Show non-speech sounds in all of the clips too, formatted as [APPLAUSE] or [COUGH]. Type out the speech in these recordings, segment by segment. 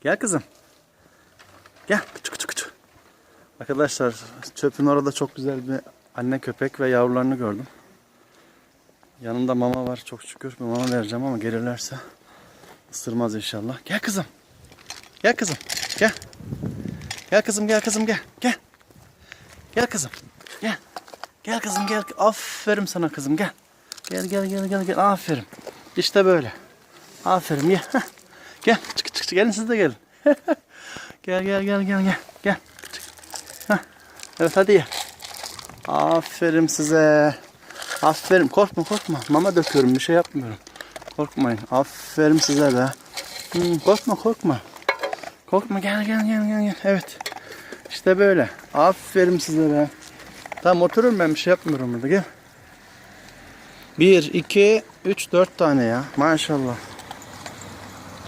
Gel kızım. Gel. Küçük küçük küçük. Arkadaşlar çöpün orada çok güzel bir anne köpek ve yavrularını gördüm. Yanında mama var çok şükür. Bir mama vereceğim ama gelirlerse ısırmaz inşallah. Gel kızım. Gel kızım. Gel. Gel kızım gel kızım gel. Gel. Gel kızım. Gel. Gel kızım gel. Aferin sana kızım gel. Gel gel gel gel gel. Aferin. İşte böyle. Aferin gel. Heh. Gel. Çık çık. Gelin siz de gelin. [LAUGHS] gel gel gel gel gel. Gel. Heh. Evet hadi ye. Aferin size. Aferin. Korkma korkma. Mama döküyorum. Bir şey yapmıyorum. Korkmayın. Aferin size be. Hmm, korkma korkma. Korkma gel gel gel gel gel. Evet. İşte böyle. Aferin size be. Tamam oturun ben bir şey yapmıyorum burada gel. Bir, iki, üç, dört tane ya. Maşallah.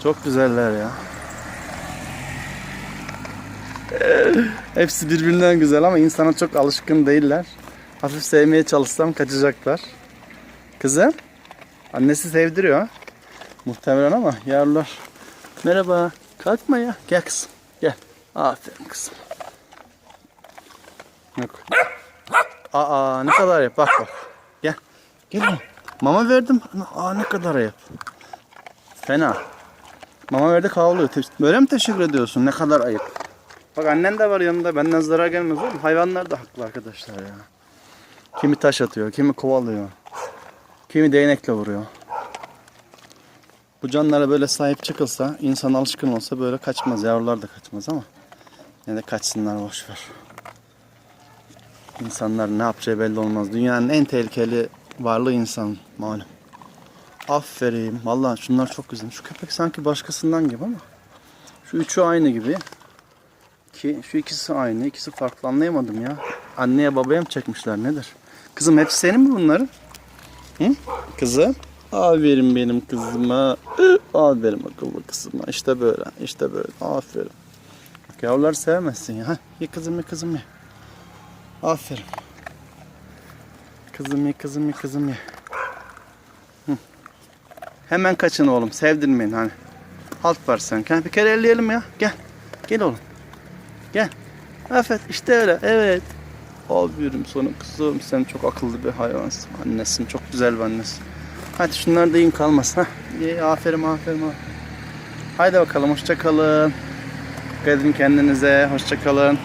Çok güzeller ya. Hepsi birbirinden güzel ama insana çok alışkın değiller. Hafif sevmeye çalışsam kaçacaklar. Kızım. Annesi sevdiriyor. Muhtemelen ama yavrular. Merhaba. Kalkma ya. Gel kızım. Gel. Aferin kızım. Yok. Aa ne kadar yap. Bak bak. Gel. Gel. Mama verdim. Aa ne kadar yap. Fena. Mama verdi havlıyor. Böyle mi teşekkür ediyorsun? Ne kadar ayıp. Bak annen de var yanında. Benden zarar gelmez oğlum. Hayvanlar da haklı arkadaşlar ya. Kimi taş atıyor, kimi kovalıyor. Kimi değnekle vuruyor. Bu canlara böyle sahip çıkılsa, insan alışkın olsa böyle kaçmaz. Yavrular da kaçmaz ama. Ne de kaçsınlar boşver. İnsanlar ne yapacağı belli olmaz. Dünyanın en tehlikeli varlığı insan malum. Aferin. Vallahi şunlar çok güzel. Şu köpek sanki başkasından gibi ama. Şu üçü aynı gibi. Ki şu ikisi aynı. ikisi farklı anlayamadım ya. Anneye babaya mı çekmişler nedir? Kızım hepsi senin mi bunların? Hı? Kızım. Aferin benim kızıma. Aferin akıllı kızıma. İşte böyle. işte böyle. Aferin. Bak yavrular sevmezsin ya. Ye kızım ye kızım ye. Aferin. Kızım ye kızım ye kızım ye. Hemen kaçın oğlum. Sevdirmeyin hani. Halt var. Gel bir kere elleyelim ya. Gel. Gel oğlum. Gel. Aferin. İşte öyle. Evet. Aferin sana kızım. Sen çok akıllı bir hayvansın. Annesin. Çok güzel bir annesin. Hadi şunlar da yiyin kalmasın. Hah. İyi, aferin aferin aferin. Haydi bakalım hoşça kalın. Dikkat edin kendinize. Hoşça kalın.